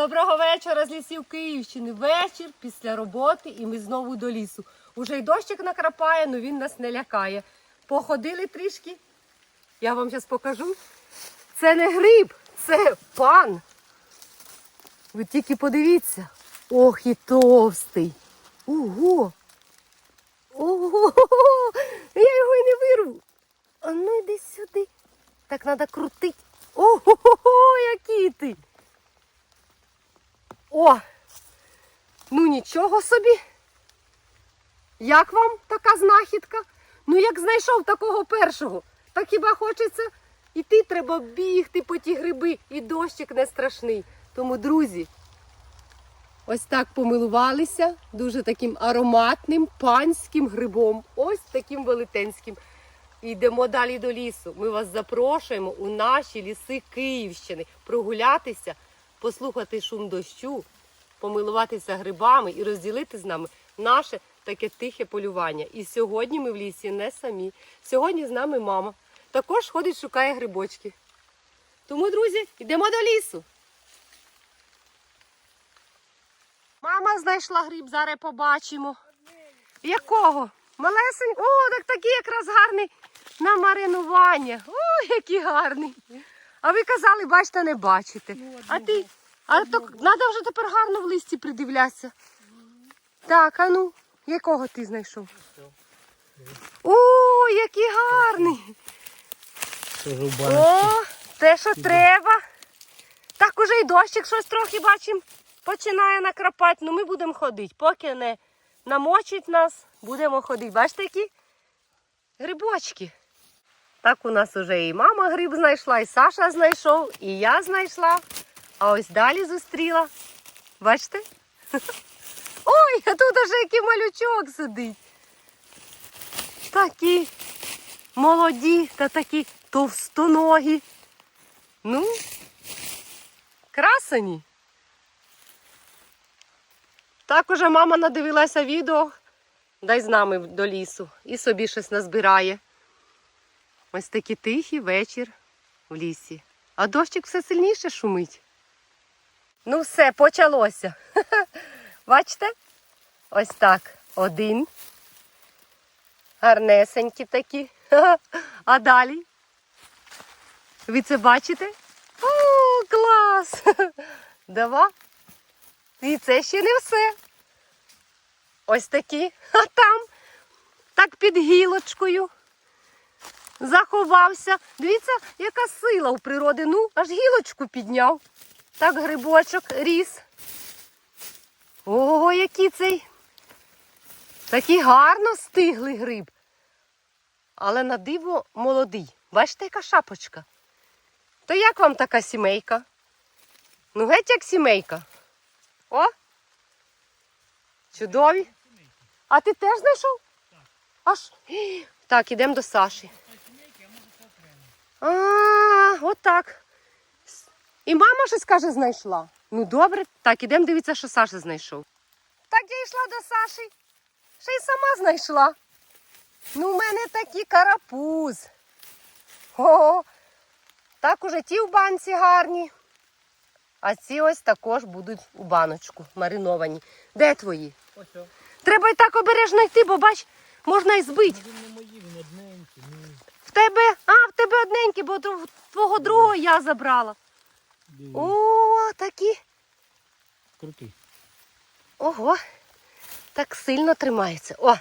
Доброго вечора з лісів Київщини. Вечір після роботи і ми знову до лісу. Уже й дощик накрапає, але він нас не лякає. Походили трішки. Я вам зараз покажу. Це не гриб, це пан. Ви тільки подивіться. Ох, і товстий. Ого. Ого. Я його й не вирву. А ну йди сюди. Так треба крутити. Ого, який ти. О! Ну нічого собі. Як вам така знахідка? Ну як знайшов такого першого, так хіба хочеться іти треба бігти по ті гриби, і дощик не страшний. Тому, друзі, ось так помилувалися дуже таким ароматним панським грибом. Ось таким велетенським. Йдемо далі до лісу. Ми вас запрошуємо у наші ліси Київщини прогулятися, послухати шум дощу, помилуватися грибами і розділити з нами наше таке тихе полювання. І сьогодні ми в лісі не самі. Сьогодні з нами мама. Також ходить, шукає грибочки. Тому, друзі, йдемо до лісу. Мама знайшла гриб, зараз побачимо. Якого? Малесень? О, так такий якраз гарний на маринування. О, який гарний. А ви казали, бачите, не бачите. А ти? А то треба вже тепер гарно в листі придивлятися. Так, а ну, якого ти знайшов? О, який гарний. О, те, що треба. Так уже й дощик щось трохи бачимо. Починає накрапати. Ну ми будемо ходити. Поки не намочить нас, будемо ходити. Бачите, які грибочки. Так у нас уже і мама гриб знайшла, і Саша знайшов, і я знайшла. А ось далі зустріла. Бачите? Ой, а тут уже який малючок сидить. Такі молоді та такі товстоногі. Ну, красені. Так уже мама надивилася відео, дай з нами до лісу і собі щось назбирає. Ось такий тихий вечір в лісі. А дощик все сильніше шумить. Ну все, почалося. Бачите? Ось так. Один. Гарнесенькі такі. А далі? Ви це бачите? О, клас! Два. І це ще не все. Ось такі. А там, так під гілочкою. Заховався. Дивіться, яка сила у природи. Ну, аж гілочку підняв. Так грибочок ріс. Ого, який цей. Такий гарно стиглий гриб. Але на диво молодий. Бачите, яка шапочка. То як вам така сімейка? Ну, геть як сімейка. О! Чудові. А ти теж знайшов? Так. Аж. Так, ідемо до Саші. А, отак. І мама щось каже, знайшла. Ну добре, так, ідемо дивитися, що Саша знайшов. Так я йшла до Саші. Ще й сама знайшла. Ну, в мене такий карапуз. О, так уже ті в банці гарні. А ці ось також будуть у баночку мариновані. Де твої? Ось. Треба й так обережно йти, бо бач, можна й збити. Він не мої, він одненький. В тебе, а, в тебе одненький, бо тв- твого другого я забрала. О, такі. Крутий. Ого. Так сильно тримається. О!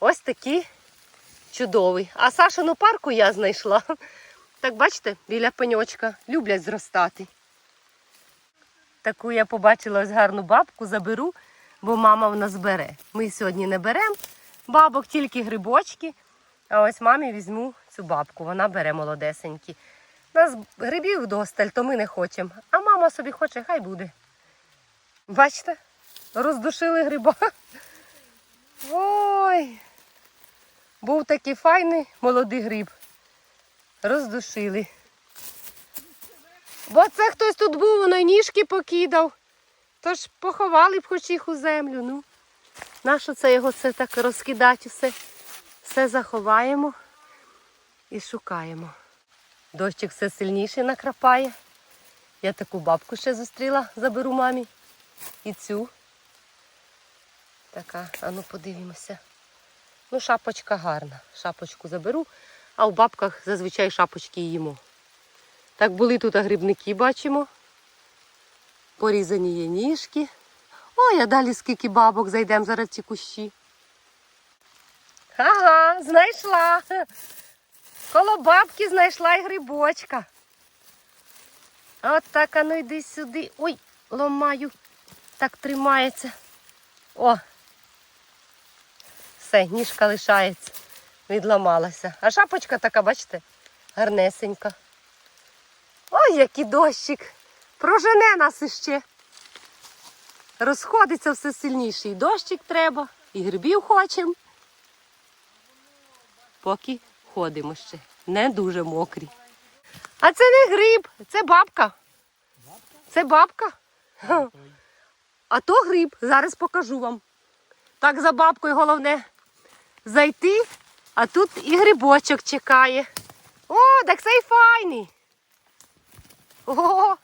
Ось такий чудовий. А Сашину парку я знайшла. Так бачите, біля пеньочка люблять зростати. Таку я побачила ось гарну бабку, заберу, бо мама в нас бере. Ми сьогодні не беремо бабок, тільки грибочки. А ось мамі візьму цю бабку, вона бере молодесенькі. Нас грибів вдосталь, то ми не хочемо. А мама собі хоче, хай буде. Бачите? Роздушили гриба. Ой. Був такий файний молодий гриб. Роздушили. Бо це хтось тут був, воно й ніжки покидав. Тож поховали б хоч їх у землю. Ну, нащо це його це так розкидати все? Все заховаємо і шукаємо. Дощик все сильніше накрапає. Я таку бабку ще зустріла, заберу мамі. І цю. Така, а ну подивимося. Ну, шапочка гарна. Шапочку заберу, а в бабках зазвичай шапочки їмо. Так були тут грибники, бачимо. Порізані є ніжки. Ой, а далі скільки бабок зайдемо зараз в ці кущі. Ага, знайшла. Коло бабки знайшла і грибочка. От так, а ну йди сюди. Ой, ломаю. Так тримається. О. Все, ніжка лишається. Відламалася. А шапочка така, бачите, гарнесенька. Ой, який дощик. Прожене нас іще. Розходиться все сильніше. І дощик треба, і грибів хочемо. Поки ходимо ще. Не дуже мокрі. А це не гриб, це бабка. Це бабка. А то гриб. Зараз покажу вам. Так за бабкою головне зайти, а тут і грибочок чекає. О, так цей файний. О!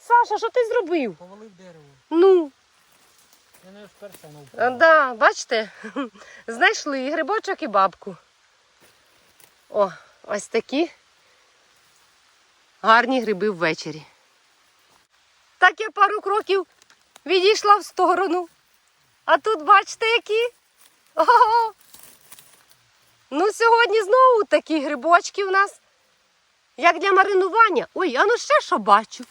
Саша, що ти зробив? Повалив дерево. Ну, Я не вперся на а, да, бачите, знайшли і грибочок і бабку. О, ось такі гарні гриби ввечері. Так я пару кроків відійшла в сторону. А тут бачите які? Ого! Ну, сьогодні знову такі грибочки в нас. Як для маринування. Ой, а ну ще що бачу.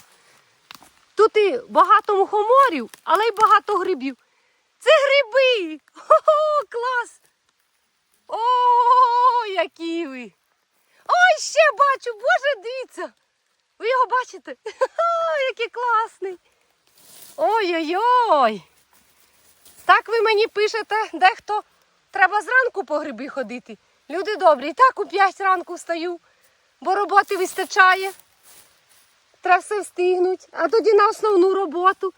Тут і багато мухоморів, але й багато грибів. Це гриби! Ого, клас! О, які ви! Ой, ще бачу! Боже, дивіться! Ви його бачите? О, який класний! Ой-ой-ой! Так ви мені пишете, дехто треба зранку по гриби ходити. Люди добрі, і так у п'ять ранку встаю, бо роботи вистачає. Треба все встигнуть, а тоді на основну роботу.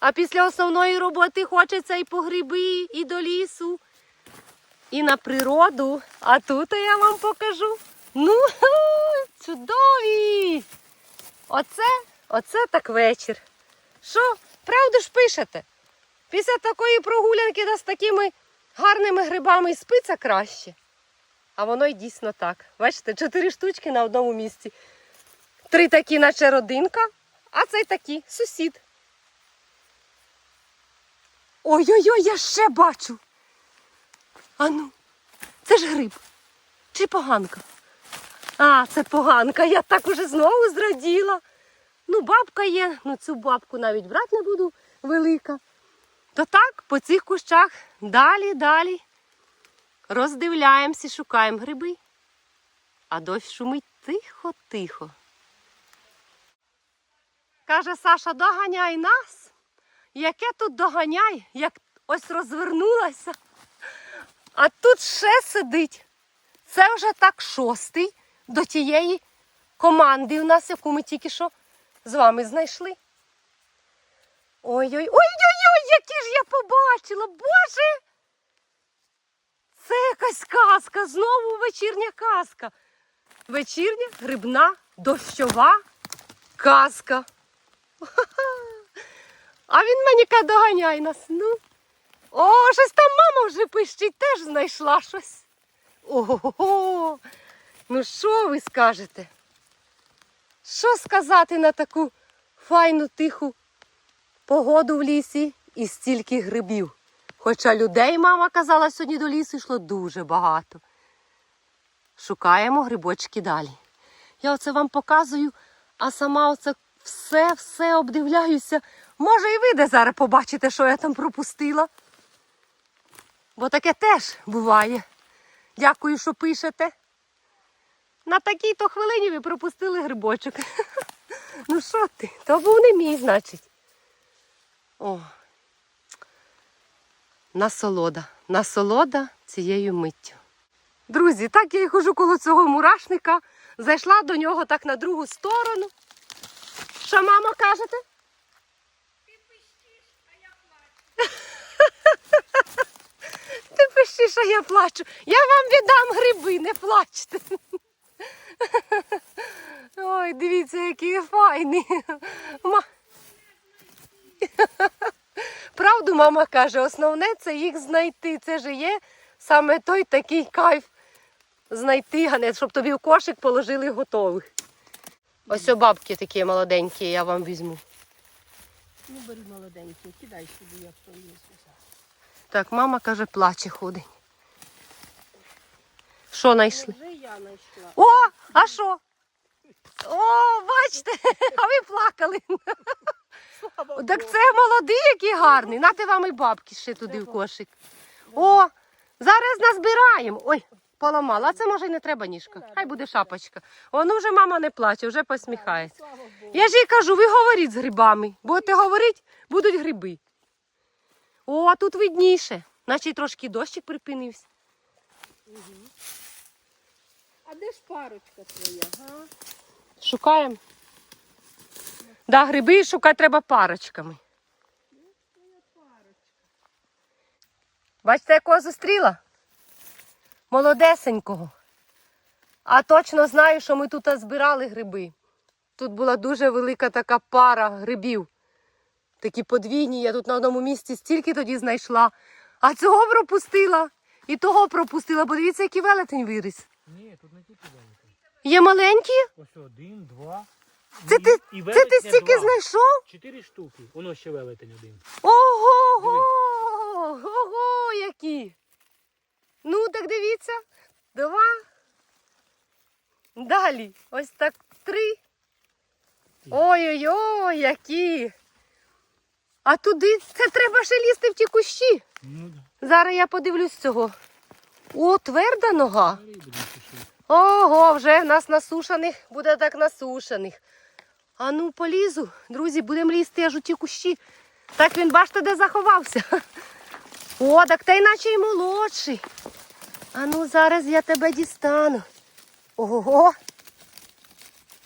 А після основної роботи хочеться і по гриби, і до лісу, і на природу. А тут я вам покажу. Ну, чудові! Оце, оце так вечір. Що, правду ж пишете? Після такої прогулянки да з такими гарними грибами спиться краще. А воно й дійсно так. Бачите, чотири штучки на одному місці. Три такі, наче родинка, а цей такий сусід. Ой-ой-ой, я ще бачу. Ану, це ж гриб. Чи поганка? А, це поганка. Я так уже знову зраділа. Ну, бабка є, ну цю бабку навіть брати не буду велика. То так, по цих кущах далі, далі роздивляємося, шукаємо гриби. А дощ шумить тихо-тихо. Каже Саша, доганяй нас. Яке тут доганяй, як ось розвернулася. А тут ще сидить. Це вже так шостий до тієї команди у нас, яку ми тільки що з вами знайшли. Ой-ой, ой-ой-ой, які ж я побачила, Боже! Це якась казка, знову вечірня казка. Вечірня, грибна, дощова казка. А він мені каже, доганяй нас. Ну. О, щось там мама вже пищить, теж знайшла щось. Ого. Ну що ви скажете? Що сказати на таку файну тиху погоду в лісі і стільки грибів? Хоча людей, мама казала, сьогодні до лісу йшло дуже багато. Шукаємо грибочки далі. Я оце вам показую, а сама оце все-все обдивляюся. Може, і ви де зараз побачите, що я там пропустила. Бо таке теж буває. Дякую, що пишете. На такій-то хвилині ви пропустили грибочок. Ну що ти? То був не мій, значить. О. Насолода. Насолода цією миттю. Друзі, так я і хожу коло цього мурашника, зайшла до нього так на другу сторону. Що, мамо, кажете? Пишеш, а я плачу. Я вам віддам гриби, не плачте. Ой, дивіться, який файний. Правду мама каже, основне це їх знайти. Це ж є саме той такий кайф знайти, а не щоб тобі в кошик положили готових. Ось о бабки такі молоденькі, я вам візьму. Ну, бери молоденький, кидай сюди, як то. Так, мама каже, плаче ходить. Що знайшли? Вже я знайшла. О, а що? О, бачите, а ви плакали. Слава Так це молодий, який гарний. Нате вам і бабки ще туди в кошик. О, зараз назбираємо. Ой, поламала. А це може й не треба ніжка. Хай буде шапочка. О, ну вже мама не плаче, вже посміхається. Я ж їй кажу, ви говоріть з грибами. Будете говорити, будуть гриби. О, а тут видніше. Наче й трошки дощик припинився. А де ж парочка твоя, га? Шукаємо. Да, гриби шукати треба парочками. Бачите, якого зустріла? Молодесенького. А точно знаю, що ми тут збирали гриби. Тут була дуже велика така пара грибів. Такі подвійні, я тут на одному місці стільки тоді знайшла. А цього пропустила. І того пропустила, бо дивіться, який велетень виріс. Ні, тут не тільки великий. Є маленькі? Ось один, два. Це ти, і це ти стільки два. знайшов? Чотири штуки. Воно ще велетень один. Ого, ого, які. Ну, так дивіться. Два. Далі. Ось так три. Ой-ой-ой, які. А туди це треба ще лізти в ті кущі. Ну Зараз я подивлюсь цього. О, тверда нога. Ого, вже нас насушених буде так насушених. А ну полізу, друзі, будемо лізти аж у ті кущі. Так він бачите, де заховався. О, так та й наче й молодший. А ну зараз я тебе дістану. Ого.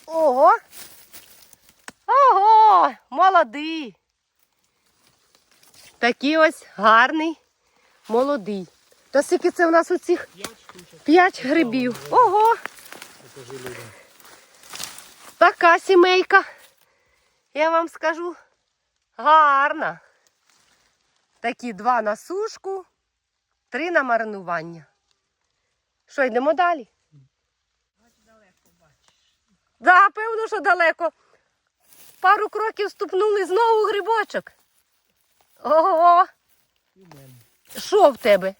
Ого. Ого, молодий. Такий ось гарний, молодий. Та скільки це у нас у цих П'ять грибів. Ого. Така сімейка, я вам скажу, гарна. Такі два на сушку, три на маринування. Що, йдемо далі? Да, певно, що далеко. Пару кроків ступнули знову грибочок. Ого, що в тебе?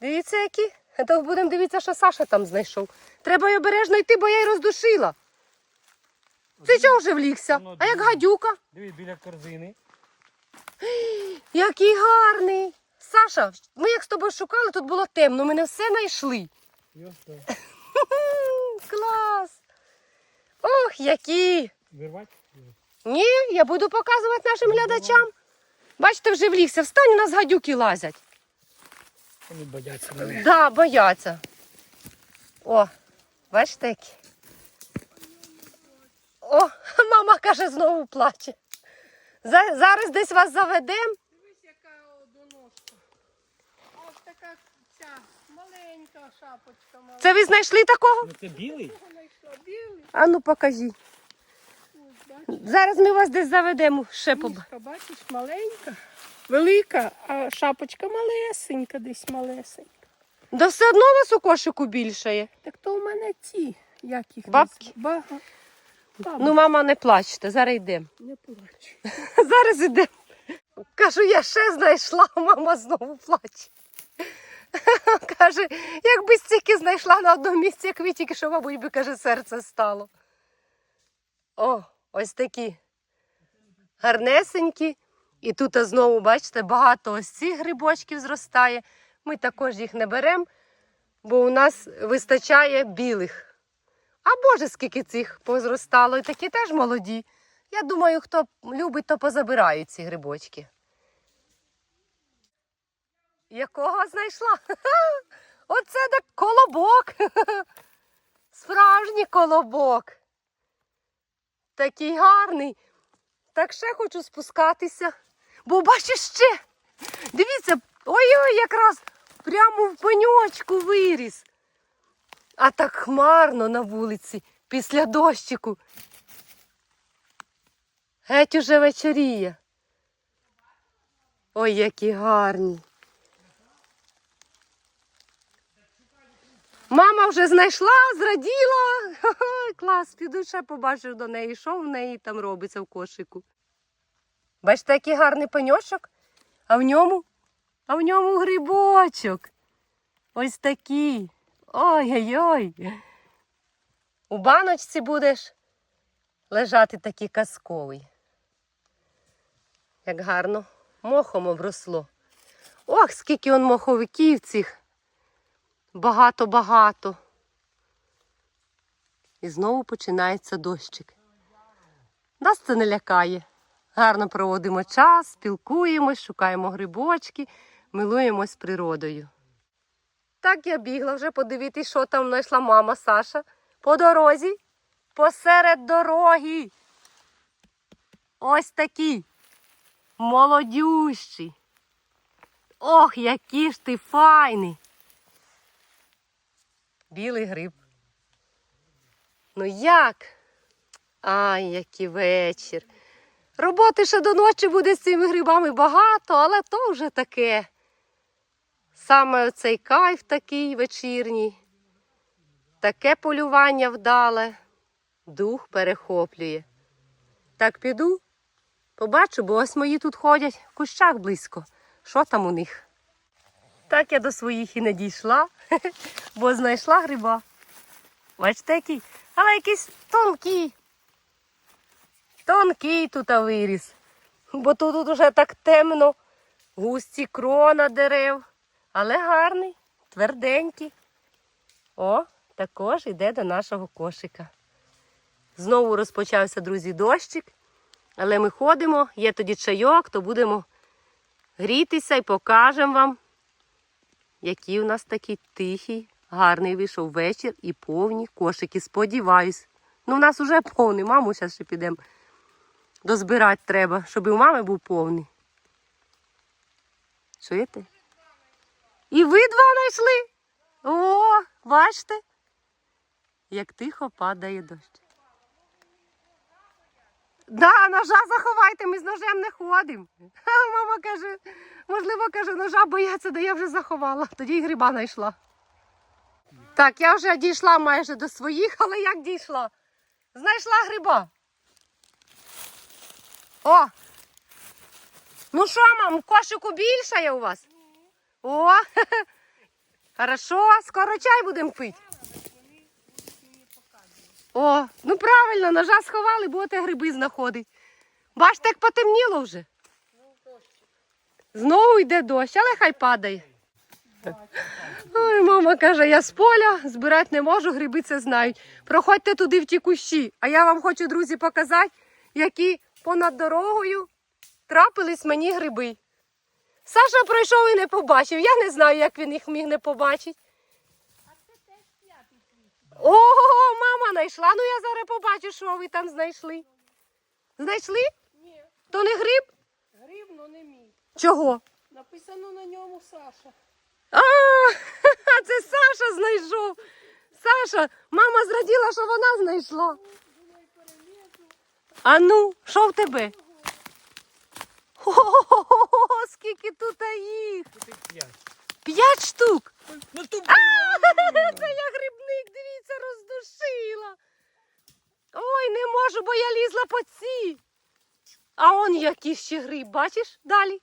Дивіться, які. То будемо дивитися, що Саша там знайшов. Треба й обережно йти, бо я й роздушила. Ти чого вже влігся? Воно А як гадюка? Дивись біля корзини. Який гарний. Саша, ми як з тобою шукали, тут було темно, ми не все знайшли. М, Клас. Ох, які. Вирвати? Ні, я буду показувати нашим глядачам. Бачите, вже влігся. Встань, у нас гадюки лазять. Вони бояться мене. Да, бояться. О, бачите які. О, мама каже, знову плаче. Зараз десь вас заведемо. Дивись, яка одоножка. Ось така ця маленька шапочка мала. Це ви знайшли такого? Ну це білий? Білий. А ну покажіть. Зараз ми вас десь заведемо ще ніжка, бачиш, маленька. Велика, а шапочка малесенька, десь малесенька. Да все одно у вас у кошику більше є. Так то у мене ці, як їх Бабки? Бага. Ну, мама, не плачте, зараз йдемо. не плач. Зараз йдемо. Кажу, я ще знайшла, а мама знову плаче. Каже, якби стільки знайшла на одному місці, як ви тільки що, мабуть, би, каже, серце стало. О, ось такі гарнесенькі. І тут знову, бачите, багато ось цих грибочків зростає. Ми також їх не беремо, бо у нас вистачає білих. А боже, скільки цих позростало, і такі теж молоді. Я думаю, хто любить, то позабирають ці грибочки. Якого знайшла? Оце так колобок. Справжній колобок. Такий гарний. Так ще хочу спускатися. Бо бачиш ще. Дивіться, ой-ой, якраз прямо в пеньочку виріс. А так хмарно на вулиці. після дощику. Геть уже вечоріє. Ой, які гарні. Мама вже знайшла, зраділа. Ха-ха, клас, піду ще побачив до неї, що в неї там робиться в кошику. Бачите, який гарний пеньочок, а в ньому, а в ньому грибочок. Ось такий. Ой-ой-ой. У баночці будеш лежати такий казковий. Як гарно мохом обросло. Ох, скільки он моховиків цих. Багато-багато. І знову починається дощик. Нас це не лякає. Гарно проводимо час, спілкуємось, шукаємо грибочки, милуємось природою. Так я бігла вже подивитись, що там знайшла мама Саша. По дорозі, посеред дороги. Ось такі молодющі. Ох, які ж ти файний. Білий гриб. Ну як? Ай, який вечір. Роботи ще до ночі буде з цими грибами багато, але то вже таке. Саме цей кайф такий вечірній, таке полювання вдале, дух перехоплює. Так піду, побачу, бо ось мої тут ходять в кущах близько. Що там у них? Так я до своїх і не дійшла, бо знайшла гриба. Бачите, який? Але якийсь тонкий. Тонкий тут виріс. Бо тут, тут уже так темно, густі крона дерев. Але гарний, тверденький. О, також йде до нашого кошика. Знову розпочався, друзі, дощик. Але ми ходимо, є тоді чайок, то будемо грітися і покажемо вам, який у нас такий тихий, гарний вийшов вечір і повні кошики. Сподіваюсь. Ну, у нас вже повний, маму зараз ще підемо. Дозбирати треба, щоб і у мами був повний. Чуєте? І ви два знайшли? О, бачите, як тихо падає дощ. Да, ножа заховайте, ми з ножем не ходимо. Мама каже, можливо, каже, ножа бояться, да я вже заховала. Тоді й гриба знайшла. Так, я вже дійшла майже до своїх, але як дійшла? Знайшла гриба. О! Ну що, мам, кошику більше є у вас? О! Хорошо, скоро чай будемо пити. О, ну правильно, ножа сховали, будете гриби знаходити. Бачите, як потемніло вже. Знову йде дощ, але хай падає. Ой, мама каже, я з поля збирати не можу, гриби це знають. Проходьте туди в ті кущі. А я вам хочу, друзі, показати, які понад дорогою трапились мені гриби. Саша пройшов і не побачив. Я не знаю, як він їх міг не побачити. Ого, мама знайшла. Ну я зараз побачу, що ви там знайшли. Знайшли? Ні, То не гриб? гриб, но не мій. Чого? Написано на ньому Саша. А, це Саша знайшов. Саша, мама зраділа, що вона знайшла. А ну, що в тебе? Ого, скільки тут їх? Тут їх п'ять. П'ять штук. Ну тут Це я грибник, дивіться, роздушила. Ой, не можу, бо я лізла по ці. А он який ще гриб, бачиш далі?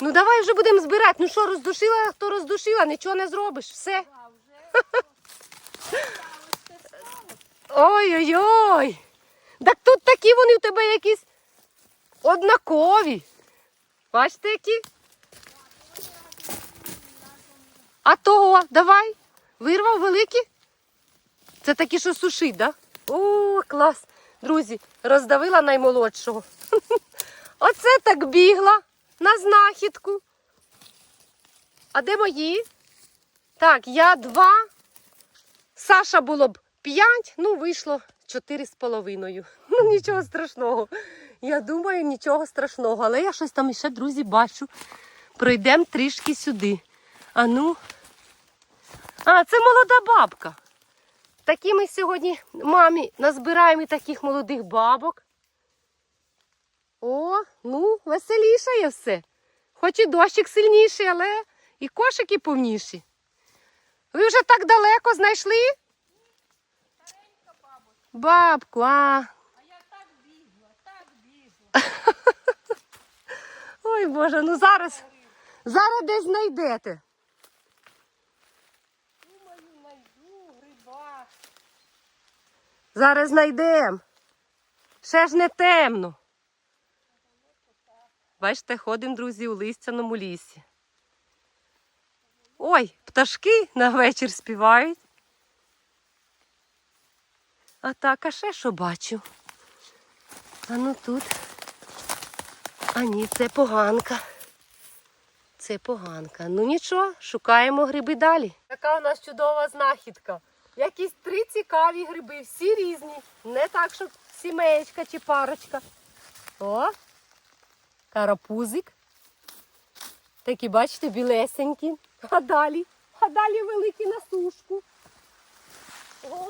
Ну давай вже будемо збирати. Ну що, роздушила, то роздушила, нічого не зробиш. Все. Ой-ой-ой. Так тут такі вони у тебе якісь однакові. Бачите, які? А того, давай. Вирвав великі? Це такі, що сушить, так? Да? О, клас. Друзі, роздавила наймолодшого. Оце так бігла на знахідку. А де мої? Так, я два. Саша було б п'ять, ну вийшло чотири з половиною. Ну нічого страшного. Я думаю, нічого страшного. Але я щось там ще, друзі, бачу. Пройдемо трішки сюди. А ну. А, це молода бабка. Такі ми сьогодні мамі назбираємо таких молодих бабок. О, ну, веселішає все. Хоч і дощик сильніший, але і кошики повніші. Ви вже так далеко знайшли? Бабку, а. А я так бігла, так бігла. Ой Боже, ну зараз, зараз десь знайдете. Думаю, найду гриба. Зараз знайдемо. Ще ж не темно. Бачите, ходимо, друзі, у листяному лісі. Ой, пташки на вечір співають. А так, а ще що бачу? А ну тут. А ні, це поганка. Це поганка. Ну нічого, шукаємо гриби далі. Така у нас чудова знахідка. Якісь три цікаві гриби, всі різні. Не так, щоб сімеєчка чи парочка. О, карапузик. Такі, бачите, білесенькі. А далі, а далі великі на сушку. О,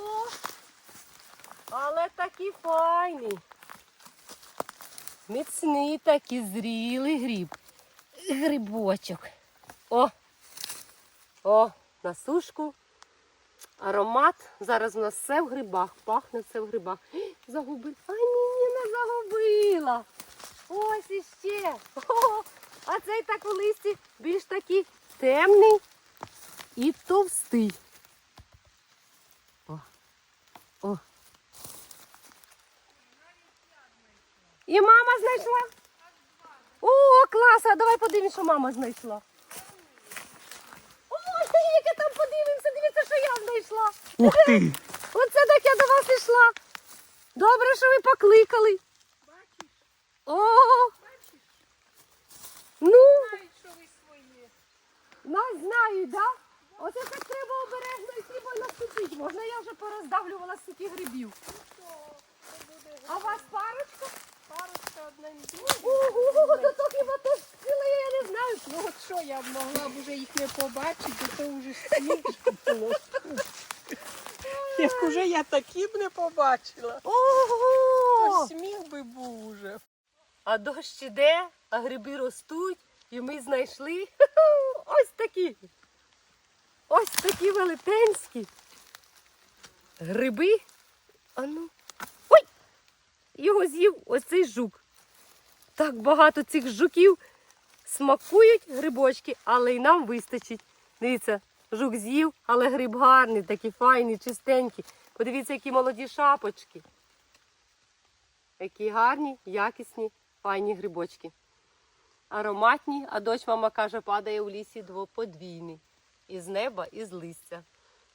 але такі файні. Міцний такий зрілий гриб. Грибочок. О! О, на сушку. Аромат. Зараз у нас все в грибах. Пахне все в грибах. Загубила. А ні, не загубила. Ось іще. О, а цей так у листі більш такий темний і товстий. О. О. І мама знайшла. О, клас, а давай подивимось, що мама знайшла. Ой, яке там подивимося, що я знайшла. Ух ти! Оце так я до вас йшла. Добре, що ви покликали. Бачиш, О, бачиш, ну, знають, що ви свої. нас знають, да? Оце так треба обережно йти, бо наступить. Можна я вже пороздавлювала стільки грибів. Що, це буде А у вас парочка? Парочка одна Ого, то хіба то сила, я не знаю. Ну от що я б могла б уже їх не побачити, то вже смішно було. Як уже я такі б не побачила, Ого! сміх би був уже. А дощ іде, а гриби ростуть, і ми знайшли ось такі. Ось такі велетенські. Гриби. А ну. Його з'їв оцей жук. Так багато цих жуків смакують грибочки, але й нам вистачить. Дивіться, жук з'їв, але гриб гарний, такий файний, чистенький. Подивіться, які молоді шапочки. Які гарні, якісні, файні грибочки. Ароматні, а дощ, мама каже, падає у лісі двоподвійний. Із неба, і з листя.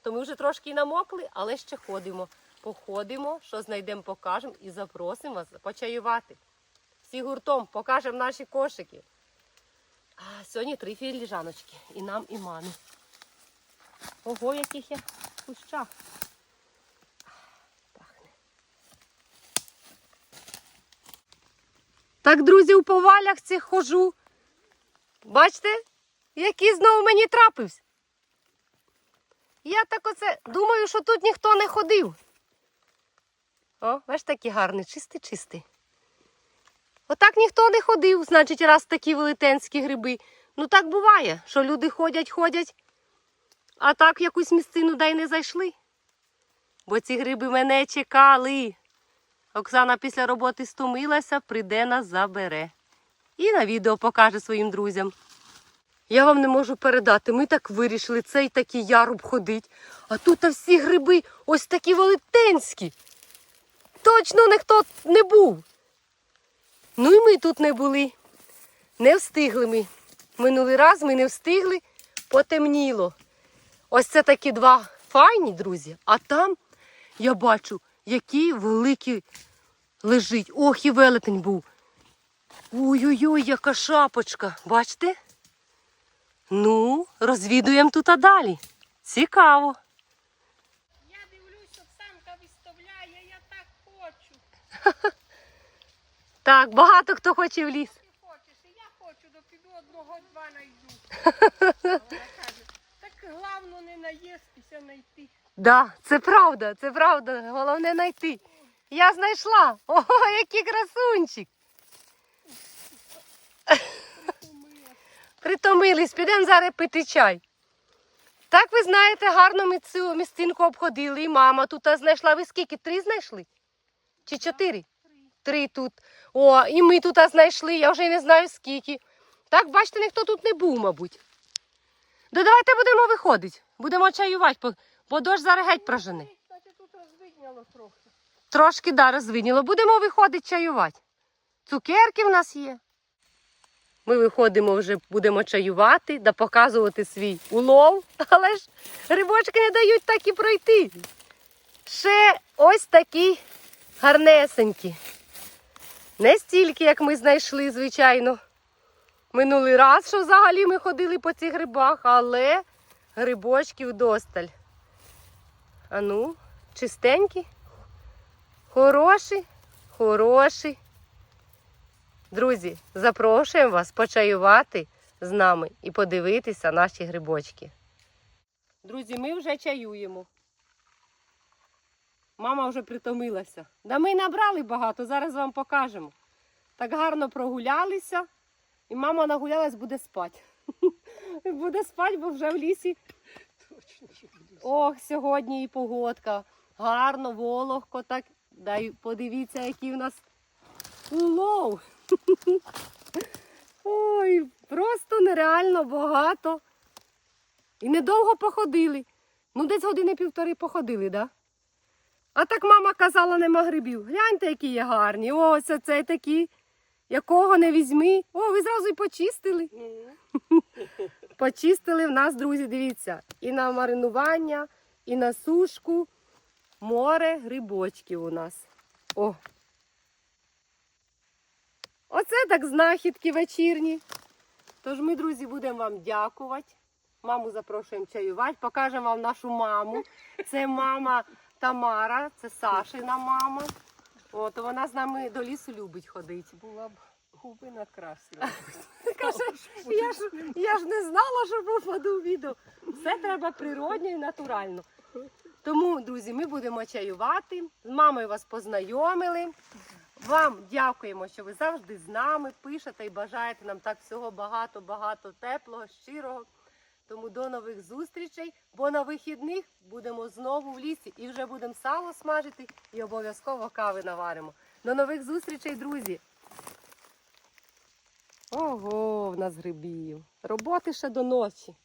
То ми вже трошки намокли, але ще ходимо. Походимо, що знайдемо, покажемо і запросимо вас почаювати. Всі гуртом покажемо наші кошики. А сьогодні три філіжаночки. І нам, і мамі. Ого, яких я в кущах. Пахне. Так, друзі, у повалях цих хожу. Бачите, який знову мені трапився. Я так оце думаю, що тут ніхто не ходив. О, бачиш, такий гарний, чистий, чистий. Отак ніхто не ходив, значить, раз такі велетенські гриби. Ну так буває, що люди ходять, ходять, а так в якусь місцину дай не зайшли. Бо ці гриби мене чекали. Оксана після роботи стомилася, прийде нас забере. І на відео покаже своїм друзям. Я вам не можу передати. Ми так вирішили цей такий яруб ходить. А тут всі гриби ось такі велетенські. Точно ніхто не був. Ну і ми тут не були. Не встигли ми. Минулий раз ми не встигли, потемніло. Ось це такі два файні, друзі. А там я бачу, який великий лежить. Ох, і велетень був. Ой-ой-ой, яка шапочка. Бачите? Ну, розвідуємо тут а далі. Цікаво. Я дивлюсь, Оксанка виставляє, я так хочу. Так, багато хто хоче в ліс. Ти хочеш, і я хочу, то піду одного-два найду. Вона каже, так головне не наїстися, знайти. Да, це правда, це правда. Головне знайти. Я знайшла. Ого, який красунчик. Притомились, підемо зараз пити чай. Так ви знаєте, гарно ми цю місцинку обходили. І мама тут знайшла. Ви скільки? Три знайшли? Чи чотири? Три тут. О, і ми тут знайшли, я вже не знаю скільки. Так, бачите, ніхто тут не був, мабуть. Да давайте будемо виходити. Будемо чаювати, бо- дощ зараз геть прожене. Трошки да, розвидніло. Будемо виходити чаювати. Цукерки в нас є. Ми виходимо вже, будемо чаювати да показувати свій улов, але ж грибочки не дають так і пройти. Ще ось такі гарнесенькі. Не стільки, як ми знайшли, звичайно. Минулий раз, що взагалі ми ходили по цих грибах, але грибочків досталь. А ну, чистенькі. Хороші, хороші. Друзі, запрошуємо вас почаювати з нами і подивитися наші грибочки. Друзі, ми вже чаюємо. Мама вже притомилася. Да ми набрали багато, зараз вам покажемо. Так гарно прогулялися, і мама нагулялась, буде спати. Буде спати, бо вже в лісі Ох, сьогодні і погодка. Гарно, вологко, так. Дай подивіться, який в нас улов. Ой, просто нереально багато. І недовго походили. Ну, десь години півтори походили, да? А так мама казала, нема грибів. Гляньте, які є гарні. Ось оце такі. Якого не візьми. О, ви зразу й почистили. Почистили в нас, друзі, дивіться, і на маринування, і на сушку. Море грибочків у нас. О. Оце так знахідки вечірні. Тож ми, друзі, будемо вам дякувати. Маму запрошуємо чаювати, покажемо вам нашу маму. Це мама Тамара, це Сашина мама. От вона з нами до лісу любить ходити. Була б губи накрасила. Каже, я ж, я ж не знала, що попаду в відео. Все треба природньо і натурально. Тому, друзі, ми будемо чаювати. З мамою вас познайомили. Вам дякуємо, що ви завжди з нами пишете і бажаєте нам так всього багато-багато теплого, щирого. Тому до нових зустрічей, бо на вихідних будемо знову в лісі і вже будемо сало смажити і обов'язково кави наваримо. До нових зустрічей, друзі! Ого, в нас грибів. Роботи ще до ночі.